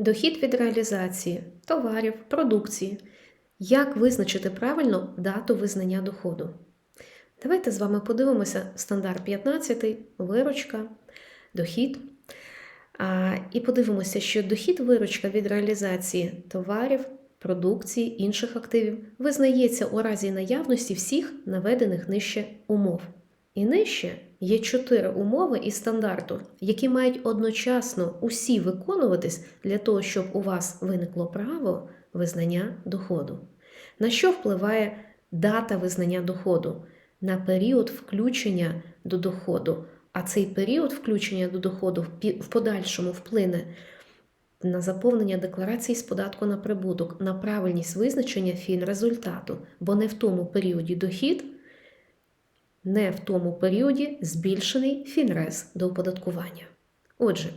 Дохід від реалізації товарів, продукції. Як визначити правильно дату визнання доходу? Давайте з вами подивимося стандарт 15, виручка, дохід. А, І подивимося, що дохід виручка від реалізації товарів, продукції, інших активів визнається у разі наявності всіх наведених нижче умов. І нижче є чотири умови із стандарту, які мають одночасно усі виконуватись для того, щоб у вас виникло право визнання доходу. На що впливає дата визнання доходу? На період включення до доходу. А цей період включення до доходу в подальшому вплине на заповнення декларації з податку на прибуток, на правильність визначення фінрезультату, бо не в тому періоді дохід, не в тому періоді збільшений фінрез до оподаткування. Отже,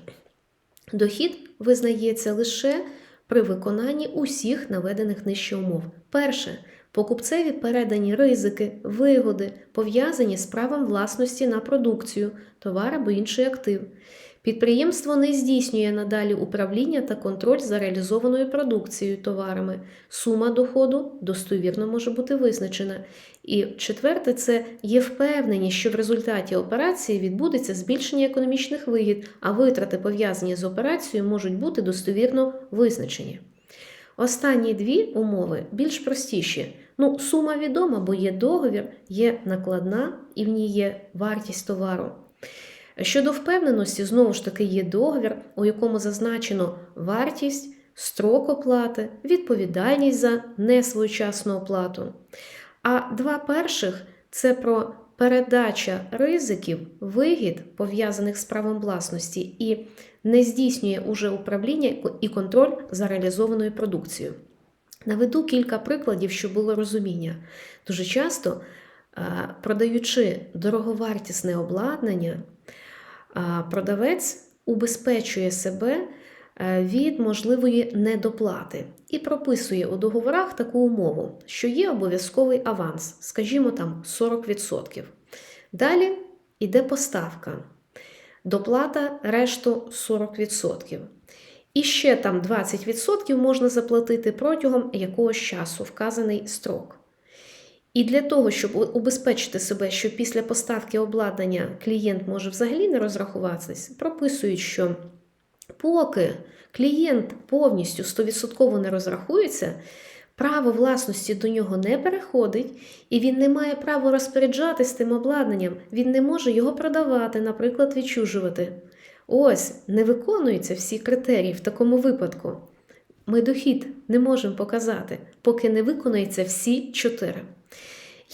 дохід визнається лише при виконанні усіх наведених нижче умов. Перше, покупцеві передані ризики, вигоди, пов'язані з правом власності на продукцію, товар або інший актив. Підприємство не здійснює надалі управління та контроль за реалізованою продукцією товарами. Сума доходу достовірно може бути визначена. І четверте, це є впевненість, що в результаті операції відбудеться збільшення економічних вигід, а витрати, пов'язані з операцією, можуть бути достовірно визначені. Останні дві умови більш простіші. Ну, сума відома, бо є договір, є накладна і в ній є вартість товару. Щодо впевненості, знову ж таки є договір, у якому зазначено вартість, строк оплати, відповідальність за несвоєчасну оплату. А два перших це про передача ризиків, вигід, пов'язаних з правом власності, і не здійснює уже управління і контроль за реалізованою продукцією. Наведу кілька прикладів, щоб було розуміння. Дуже часто, продаючи дороговартісне обладнання, продавець убезпечує себе е, від можливої недоплати і прописує у договорах таку умову, що є обов'язковий аванс, скажімо там 40%. Далі йде поставка, доплата решту 40%. І ще там 20% можна заплатити протягом якогось часу, вказаний строк. І для того, щоб убезпечити себе, що після поставки обладнання клієнт може взагалі не розрахуватись, прописують, що поки клієнт повністю 100% не розрахується, право власності до нього не переходить, і він не має права розпоряджатись тим обладнанням, він не може його продавати, наприклад, відчужувати. Ось не виконуються всі критерії в такому випадку. Ми дохід не можемо показати, поки не виконуються всі чотири.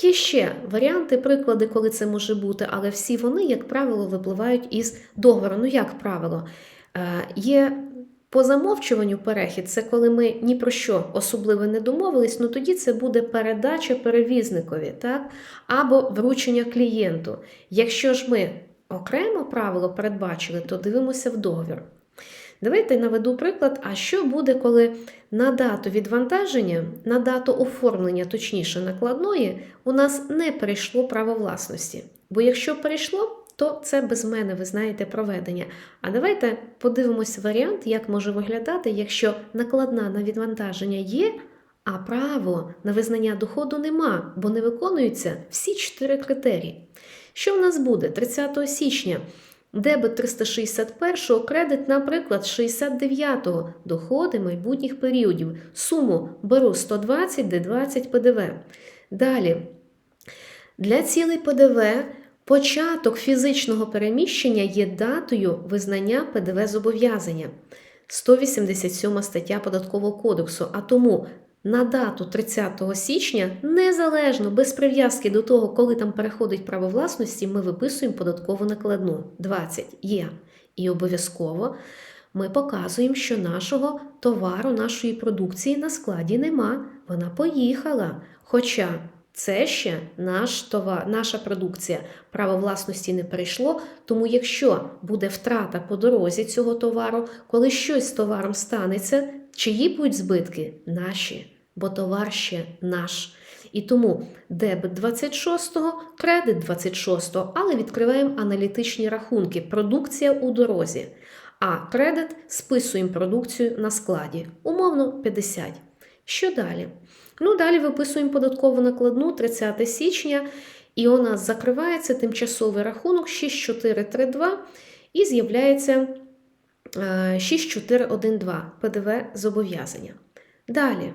Є ще варіанти, приклади, коли це може бути, але всі вони, як правило, випливають із договору. Ну, як правило, Е, є по замовчуванню перехід, це коли ми ні про що особливо не домовились, ну тоді це буде передача перевізникові, так? або вручення клієнту. Якщо ж ми окремо правило передбачили, то дивимося в договір. Давайте наведу приклад, а що буде, коли на дату відвантаження, на дату оформлення, точніше накладної, у нас не перейшло право власності. Бо якщо перейшло, то це без мене, ви знаєте, проведення. А давайте подивимось варіант, як може виглядати, якщо накладна на відвантаження є, а право на визнання доходу нема, бо не виконуються всі чотири критерії. Що в нас буде 30 січня? Дебет 361-го, кредит, наприклад, 69-го, доходи майбутніх періодів. Суму беру 120, де 20 ПДВ. Далі, для цілей ПДВ початок фізичного переміщення є датою визнання ПДВ зобов'язання. 187 стаття Податкового кодексу, а тому на дату 30 січня, незалежно без прив'язки до того, коли там переходить право власності, ми виписуємо податкову накладну 20 є. І обов'язково ми показуємо, що нашого товару, нашої продукції на складі нема. Вона поїхала. Хоча це ще наш товар, наша продукція. Право власності не перейшло, тому якщо буде втрата по дорозі цього товару, коли щось з товаром станеться, чиї будуть збитки? Наші, бо товар ще наш. І тому дебет 26-го, кредит 26-го, але відкриваємо аналітичні рахунки. Продукція у дорозі. А кредит списуємо продукцію на складі, умовно 50. Що далі? Ну, далі виписуємо податкову накладну 30 січня, і у нас закривається тимчасовий рахунок 6432 і з'являється е, 6412 ПДВ зобов'язання. Далі,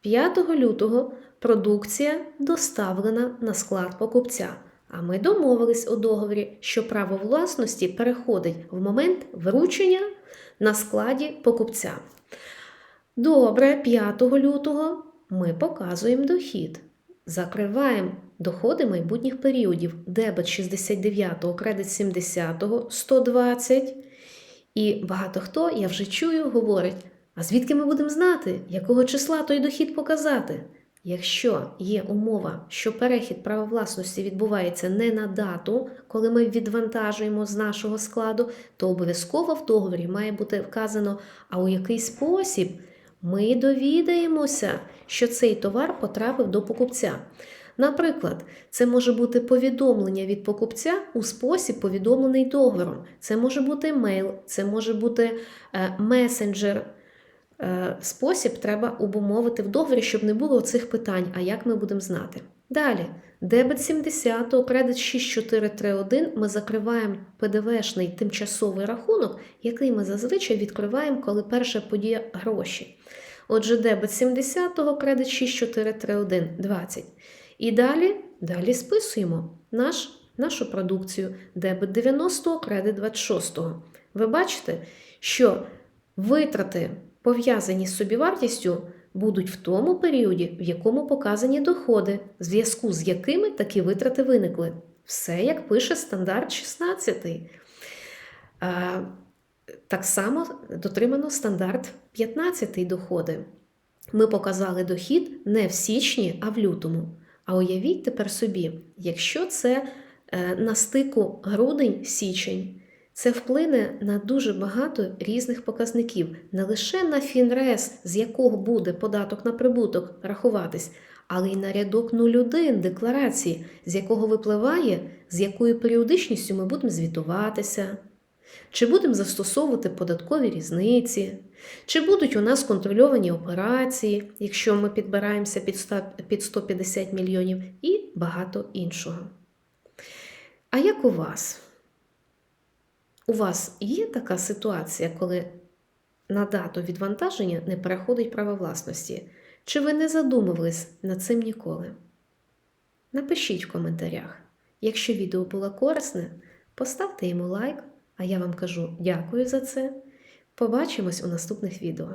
5 лютого продукція доставлена на склад покупця. А ми домовились у договорі, що право власності переходить в момент вручення на складі покупця. Добре, 5 лютого ми показуємо дохід. Закриваємо доходи майбутніх періодів. Дебет 69-го, кредит 70-го, 120. І багато хто, я вже чую, говорить: а звідки ми будемо знати, якого числа той дохід показати? Якщо є умова, що перехід права власності відбувається не на дату, коли ми відвантажуємо з нашого складу, то обов'язково в договорі має бути вказано, а у який спосіб ми довідаємося, що цей товар потрапив до покупця. Наприклад, це може бути повідомлення від покупця у спосіб, повідомлений договором. Це може бути мейл, це може бути е, месенджер. Е, спосіб треба обумовити в договорі, щоб не було цих питань, а як ми будемо знати. Далі, дебет 70, кредит 6431, ми закриваємо ПДВшний тимчасовий рахунок, який ми зазвичай відкриваємо, коли перша подія гроші. Отже, дебет 70, кредит 6431, 20. І далі, далі списуємо наш, нашу продукцію, дебет 90, кредит 26. Ви бачите, що витрати пов'язані з собівартістю, будуть в тому періоді, в якому показані доходи, в зв'язку з якими такі витрати виникли. Все як пише стандарт 16. Так само дотримано стандарт 15 доходи. Ми показали дохід не в січні, а в лютому. А уявіть тепер собі, якщо це е, на стику грудень-січень. Це вплине на дуже багато різних показників, не лише на фінрес, з якого буде податок на прибуток рахуватись, але й на рядок 01 декларації, з якого випливає, з якою періодичністю ми будемо звітуватися, чи будемо застосовувати податкові різниці, чи будуть у нас контрольовані операції, якщо ми підбираємося під 150 мільйонів, і багато іншого. А як у вас? У вас є така ситуація, коли на дату відвантаження не переходить право власності? Чи ви не задумувались над цим ніколи? Напишіть в коментарях. Якщо відео було корисне, поставте йому лайк, а я вам кажу дякую за це. Побачимось у наступних відео.